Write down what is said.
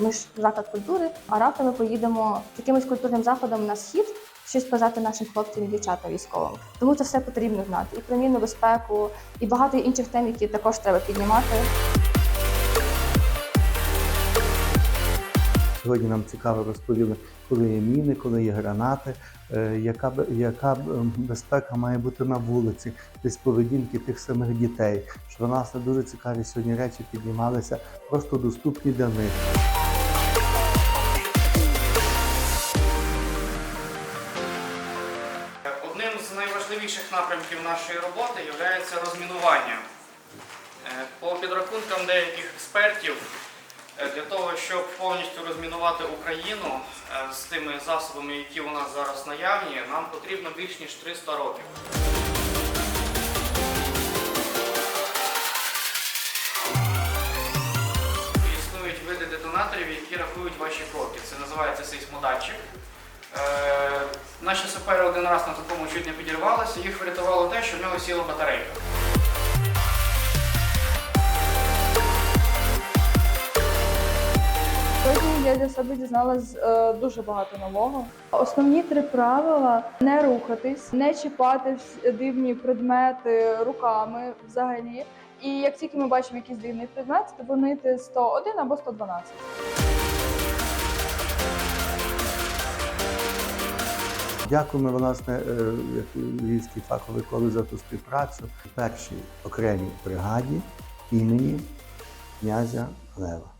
Ми ж заклад культури, а раптом ми поїдемо якимось культурним заходом на схід. Щось показати нашим хлопцям і дівчатам військовим. Тому це все потрібно знати. І про мінну безпеку, і багато інших тем, які також треба піднімати. Сьогодні нам цікаво розповіли, коли є міни, коли є гранати, е, яка, яка безпека має бути на вулиці, десь поведінки тих самих дітей. Що нас дуже цікаві сьогодні речі піднімалися, просто доступні для них. Одним з найважливіших напрямків нашої роботи є розмінування. Е, По підрахункам деяких експертів, е, для того, щоб повністю розмінувати Україну е, з тими засобами, які у нас зараз наявні, нам потрібно більш ніж 300 років. Існують види детонаторів, які рахують ваші кроки. Це називається сейсмодатчик. Е, наші сапери один раз на такому чуть не підірвалися, їх врятувало те, що в нього сіла батарейка. Сьогодні я для себе дізналась е, дуже багато нового. Основні три правила: не рухатись, не чіпати дивні предмети руками взагалі. І як тільки ми бачимо якийсь дивний предмет, дзвонити 101 або 112. Дякуємо власне е, як Львівський фаховий коледж за ту співпрацю першій окремій бригаді імені князя Лева.